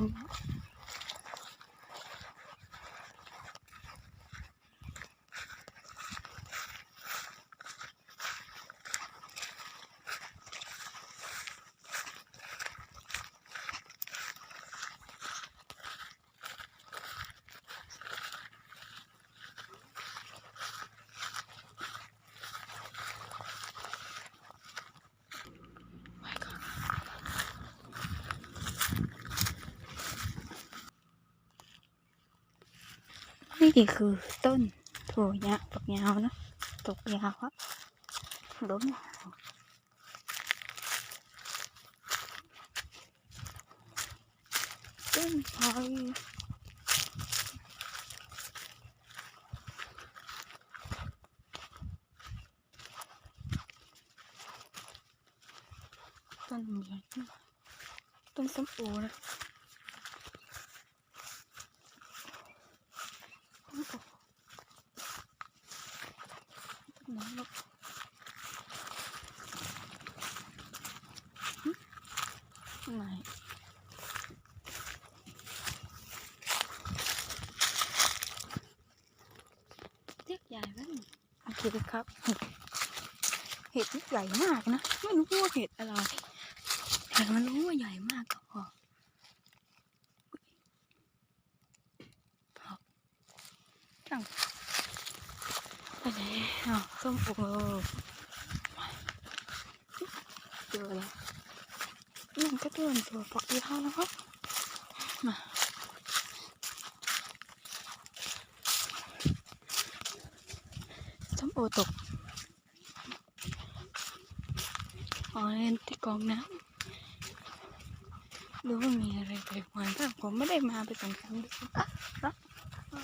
come out. นี่คือต้นถั่วยะปักยาวนะตกยาวอะล้มต้นไผ่ต้นใหญ่มากต้นส้มโอนะต้นโอต้ น้ำลูกไหนเรียกใหญ่ไหมโอเคครับ เห็ดนี่ใหญ่มากนะ ไม่รู้ว่าเห็ดอะไรแต่มันรู้ว่าใหญ่มากก็พอครับจัง ไปแล้วส้มโอเจอแล้วนั่นก็เดินตัวปักยี่ห้าแล้วครับมาส้มโอตกอ๋อเล่นที่กองน้ำดูว่ามีอะไรไปวานบ้างผมไม่ได้มาไปสองครั้งด้วยอะอะอะ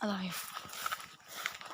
อะไร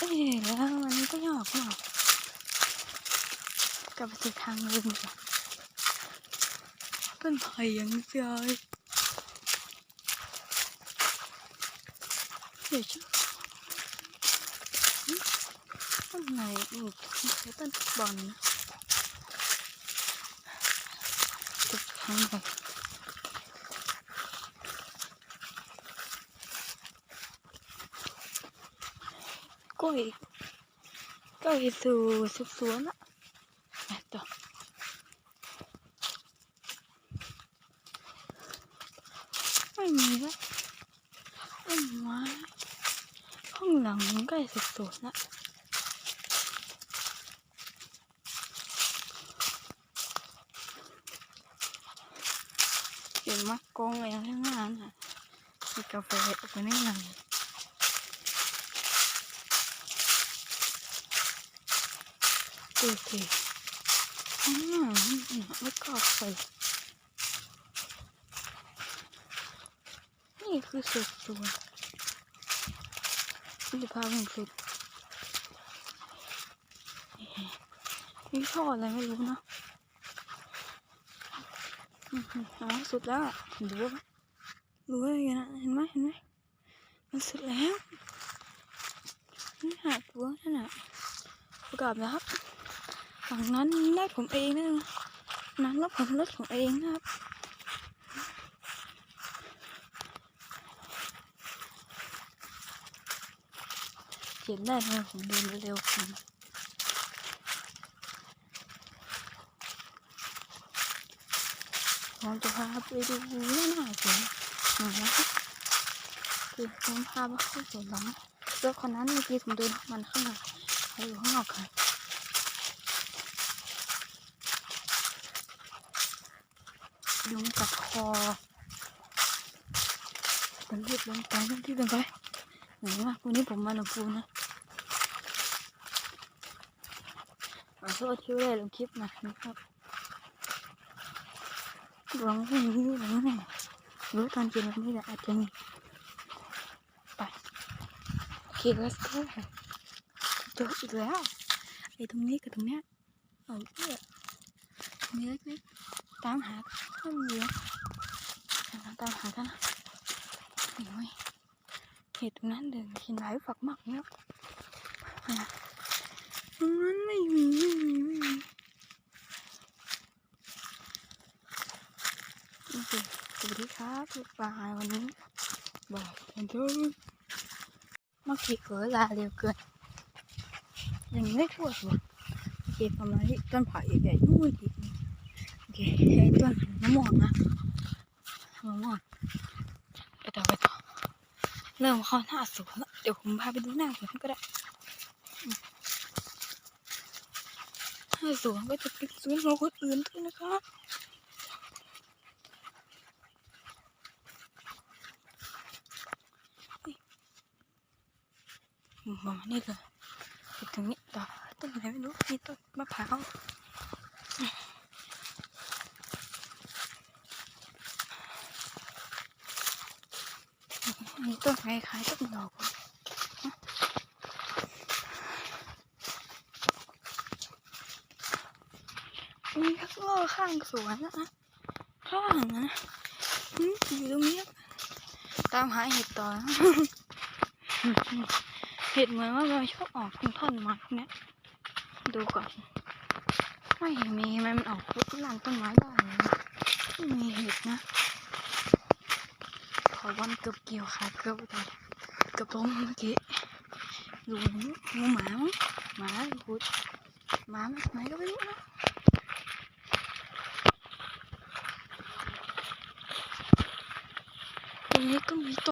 เดี๋ยวลดลงสักสิบอีกขอคารวะอ๋อโอเคอะไปต่อเอ๊ะแล้วอันนี้ก็ยากมากกลับไปสู่ทางเดิมดีกว่าต้นไผ่ยังใหญ่เดี๋ยวชื่อต้นไหนอีกนี่คือต้นบอลนะตุกทั้งไป กล้วยกล้วยสู่สุกสวนอะไปต่อไม่มีแล้วต้นไม้ข้างหลั งใกล้สุกสวนละเห็นมะกองอะไม่กล้าเลยนี่คือสุดสุดจะพาไปสุดไม่ชอบอะไรไม่รู้นะอืมอ๋อสุดแล้วดูดูว่าอย่างนั้นเห็นไหมเห็นไหมมันสุดแล้วนี่หาตัวนั่นน่ะประกอบแล้วครับ ฝั่งนั้นได้ผมเองนะนั้นรับผมรถของเองนะครับเขียนได้นะผมเดินเร็วๆผมผมจะพาไปดูหน้าหน้าสวนหน่อยนะครับคือผมพาไปเข้าสวนหลังรถคนนั้นเมื่อกี้ผมเดินมันข้างในเขาอยู่ข้างนอกค่ะ ยุงกัดคอเป็นรีบลงไปรีบลงไปไหนวะวันนี้ผมมาหนองปูนะอ่าอโทษที่ไม่ได้ลงคลิปมานะครับหวังว่าอย่างนี้หรือไงรู้ตอนกินวันนี้แหละอาจจะมีไปโอเค let's go เจออีกแล้วไอ้ตรงนี้กับตรงเนี้ยเอาเพื่อตรงนี้เล็กๆ ตามหาข้ามเยอะตามหากันนะโอ้ยเห็ดตรงนั้นเดินกินหลายฝักมากเนี่ อเคเฮ้ยเลยโอเคประมาณนี้ต้นไผ่ใหญ่ๆนู่นอีกโอเคไอ้ต้นมะม่วงนะมะม่วงไปต่อไปต่อเริ่มเข้าหน้าสวนแล้วเดี๋ยวผมพาไปดูหน้าสวนก็ได้หน้าสวนก็จะเป็นสวนของคนอื่นด้วยนะครับมประมานี้เลยตรงนี้ต่อต้นอะไรไม่รู้มีต้นมะพร้าว มีต้นคล้ายต้นดอกมีข้างล่ข้างสวนนะข้างนะอืมอยู่ตรงนี้ตามหาเห็ดต่อนะเห็ดเหมือนว่ามันชอบออกตรงท่อนไม้เนี้ยดูก่อน ไม่มีไมมันออกหลังต้นไม้ได้ไม่มีเห็ดนะ ขอวันเกือบเกี่ยวขาเกือบตายเกือบล้มเมื่อกี้ดูนี่งูหมาหมาพูดหมาไหนก็ไม่รู้นะตรงนี้ก็มีต้น